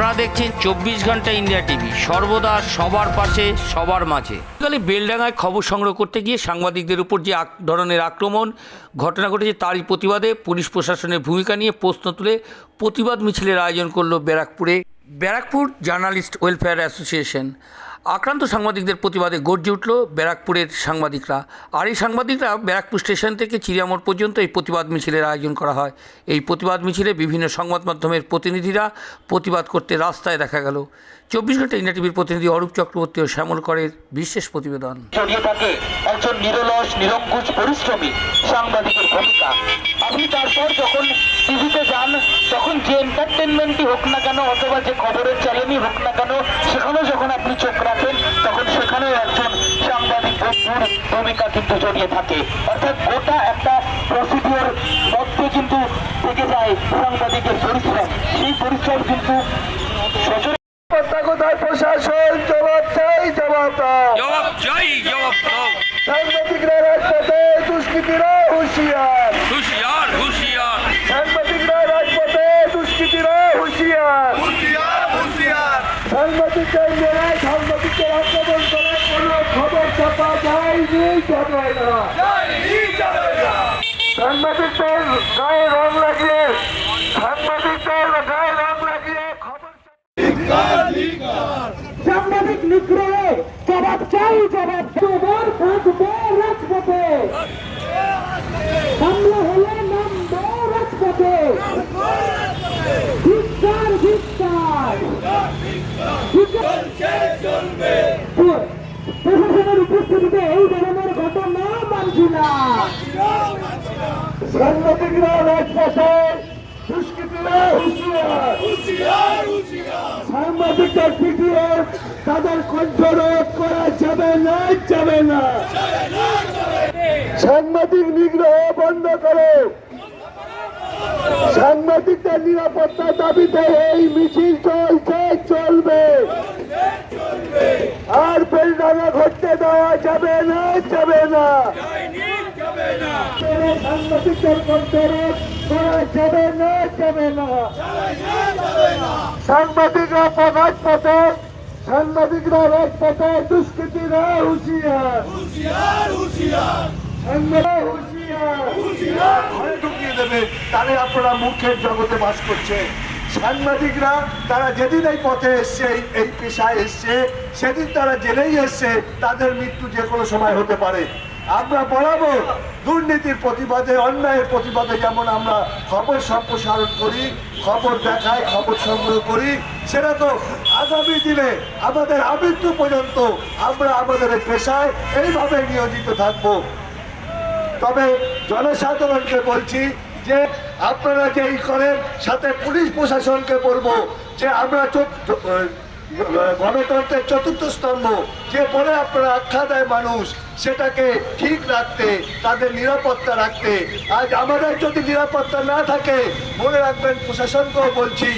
আপনারা দেখছেন চব্বিশ ঘণ্টা ইন্ডিয়া টিভি। সর্বদা সবার পাশে, সবার মাঝে। গতকালে বেলডাঙায় খবর সংগ্রহ করতে গিয়ে সাংবাদিকদের উপর যে ধরনের আক্রমণ, ঘটনা ঘটেছে তারই প্রতিবাদে পুলিশ প্রশাসনের ভূমিকা নিয়ে প্রশ্ন তুলে প্রতিবাদ মিছিলের আয়োজন করল ব্যারাকপুরে। Barrackpore journalist welfare association. আক্রান্ত সাংবাদিকদের প্রতিবাদে গর্জে উঠল ব্যারাকপুরের সাংবাদিকরা। আর এই সাংবাদিকরা ব্যারাকপুর স্টেশন থেকে চিড়িয়ামোড় পর্যন্ত এই প্রতিবাদ মিছিলের আয়োজন করা হয়। এই প্রতিবাদ মিছিলে বিভিন্ন সংবাদ মাধ্যমের প্রতিনিধিরা প্রতিবাদ করতে রাস্তায় দেখা গেল। চব্বিশ ঘণ্টা ইন্ডিয়া টিভির প্রতিনিধি অরূপ চক্রবর্তী ও শ্যামল করের বিশেষ প্রতিবেদন। একজন নিরলস, নিরঙ্কুশ, পরিশ্রমী সাংবাদিকের ভূমিকা। আপনি তারপর যখন টিভিতে যান এন্টারটেনমেন্টই হোক না কেন অথবা যে খবরের চ্যানেলই হোক না কেন সেখানেও যখন আপনি চোখ রাখেন তখন সেখানেও একজন সাংবাদিক বন্ধুর ভূমিকা কিন্তু জড়িয়ে থাকে। অর্থাৎ গোটা একটা প্রসিডিওর মধ্যে কিন্তু থেকে যায় সাংবাদিকের পরিশ্রম। সেই পরিশ্রম কিন্তু কোথায় প্রশাসন জবাব চাই জবাব দাও। জবাব চাই জবাব দাও। সাংবাদিকরা রাজপথে দুষ্কৃতীরা হুঁশিয়ার হুশিয়ার হুশিয়ার সাংবাদিকরা রাজপথে দুষ্কৃতীরা হুঁশিয়ার কোনো খবর ছাপা যায়নি যাবে না সাংবাদিকদের গায়ে রং লাগিয়ে সাংবাদিকদের গায়ে রং লাগিয়ে খবর সাংবাদিক নিগ্রহে জবাব চাই জবাব জবাব থাকবে রাজপথে হামলা হলে নামবো রাজপথে ধিক্কার ধিক্কার প্রশাসনের উপস্থিতিতে এই ধরনের ঘটনা মানছি না। সাংবাদিকরা রাজপথে দুষ্কৃতীরা হুঁশিয়ার। সাংবাদিকদের পিটিয়ে তাদের কণ্ঠরোধ করা যাবে না যাবে না। সাংবাদিক নিগ্রহ বন্ধ করো। সাংবাদিকদের নিরাপত্তা দাবিতে এই মিছিল চলছে চলবে। আর বেলডাঙা ঘটতে দেওয়া যাবে না যাবে না। সাংবাদিকদের কণ্ঠরোধ করা যাবে না যাবে না। সাংবাদিকরা প্রকাশ পথে সাংবাদিকরা রাজপথে দুষ্কৃতীরা হুঁশিয়ার। হুঁশিয়ার ঢুকিয়ে দেবে তাহলে আপনারা মুখের জগতে বাস করছে সাংবাদিকরা তারা যেদিন এই পথে এসছে, এই- পেশায় এসছে, সেদিন তারা জেনেই এসছে তাদের মৃত্যু যে কোনো সময় হতে পারে। আমরা বরাবর দুর্নীতির প্রতিবাদে, অন্যায়ের প্রতিবাদে যেমন আমরা খবর সম্প্রসারণ করি, খবর দেখাই, খবর সংগ্রহ করি, সেটা তো আগামী দিনে, আমাদের আমৃত্যু পর্যন্ত আমরা আমাদের পেশায় এইভাবে নিয়োজিত থাকব। তবে জনসাধারণকে বলছি যে আপনারা যে এই করেন, সাথে পুলিশ প্রশাসনকে বলব যে আমরা গণতন্ত্রের চতুর্থ স্তম্ভ, যে বলে আপনারা আখ্যা দেয় মানুষ, সেটাকে ঠিক রাখতে, তাদের নিরাপত্তা রাখতে। আজ আমাদের যদি নিরাপত্তা না থাকে, মনে রাখবেন প্রশাসনকেও বলছি,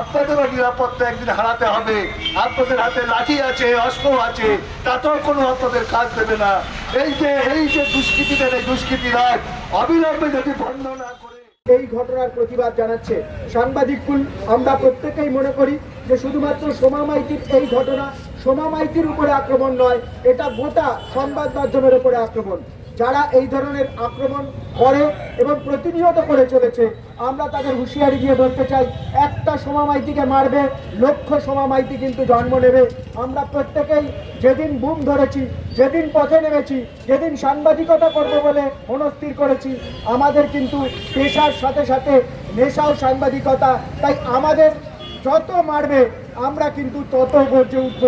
আপনাদেরও নিরাপত্তা একদিন হারাতে হবে। আপনাদের হাতে লাঠি আছে, অস্ত্র আছে, তাতেও কোনো আপনাদের কাজ দেবে না। এই যে এই যে দুষ্কৃতীদের, এই দুষ্কৃতীরা, অবিলম্বে যদি বন্ধ না করে এই ঘটনার প্রতিবাদ জানাচ্ছে। সাংবাদিক সাংবাদিককুল, আমরা প্রত্যেকেই মনে করি যে শুধুমাত্র সোমা মাইতির এই ঘটনা, সোমা মাইতির উপরে আক্রমণ নয়, এটা গোটা সংবাদ মাধ্যমের উপরে আক্রমণ। যারা এই ধরনের আক্রমণ করে এবং প্রতিনিয়ত করে চলেছে, আমরা তাদের হুঁশিয়ারি দিয়ে বলতে চাই, একটা সোমা মাইতিকে মারবে, লক্ষ সোমা মাইতি কিন্তু জন্ম নেবে। আমরা প্রত্যেকেই যেদিন বুম ধরেছি, যেদিন পথে নেমেছি, যেদিন সাংবাদিকতা করব বলে মনস্থির করেছি, আমাদের কিন্তু পেশার সাথে সাথে নেশাও সাংবাদিকতা। তাই আমাদের যত মারবে, আমরা কিন্তু তত গর্জে উঠব।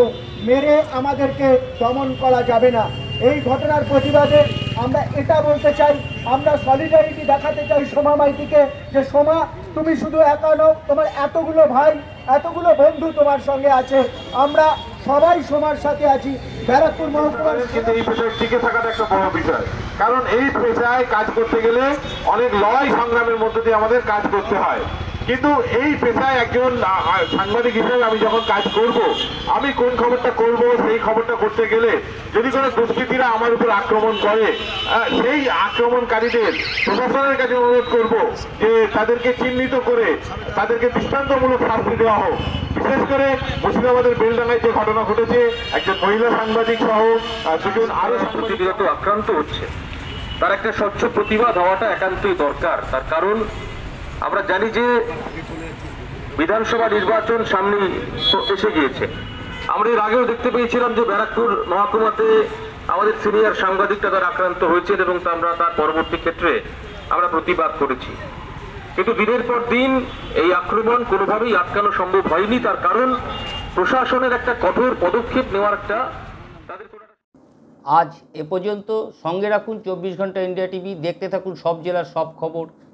মেরে আমাদেরকে দমন করা যাবে না। এই ঘটনার প্রতিবাদে আমরা এটা বলতে চাই, আমরা সলিডারিটি দেখাতে চাই সোমা মাইতিকে যে, সোমা, তুমি শুধু একা নও, তোমার এতগুলো ভাই, এতগুলো বন্ধু তোমার সঙ্গে আছে। আমরা সবাই সোমার সাথে আছি। ব্যারাকপুর মহকুমার কিন্তু এই পেশায় টিকে থাকাটা একটা বড় বিষয়। কারণ এই পেশায় কাজ করতে গেলে অনেক লড়াই সংগ্রামের মধ্যে দিয়ে আমাদের কাজ করতে হয়। কিন্তু এই পেশায় একজন সাংবাদিক হিসেবে আমি যখন কাজ করব, আমি কোন খবরটা করব, সেই খবরটা করতে গেলে যদি কোনো দুষ্কৃতীরা আমার উপর আক্রমণ করে সেই আক্রমণকারীদের প্রশাসনের কাছে অনুরোধ করব যে তাদেরকে চিহ্নিত করে, তাদেরকে দৃষ্টান্তমূলক শাস্তি দেওয়া হোক। বিশেষ করে মুর্শিদাবাদের বেলডাঙ্গায় যে ঘটনা ঘটেছে, একজন মহিলা সাংবাদিক সহ দুজন আরও সাংবাদিক আক্রান্ত হচ্ছে। তার একটা স্বচ্ছ প্রতিবাদ হওয়াটা একান্তই দরকার। তার কারণ আমরা জানি যে বিধানসভা নির্বাচন সামনে এসে গিয়েছে। আমরা এর আগেও দেখতে পেয়েছিলাম যে ব্যারাকপুর মহকুমাতে আমাদের সিনিয়র সাংবাদিকটা তার আক্রান্ত হয়েছেন এবং আমরা তার পরবর্তী ক্ষেত্রে আমরা প্রতিবাদ করেছি। কিন্তু দিনের পর দিন এই আক্রমণ কোনোভাবেই আটকানো সম্ভব হয়নি, তার কারণ প্রশাসনের একটা কঠোর পদক্ষেপ নেওয়ার একটা তাদের আজ এ পর্যন্ত সঙ্গে রাখুন চব্বিশ ঘণ্টা ইন্ডিয়া টিভি, দেখতে থাকুন সব জেলার সব খবর।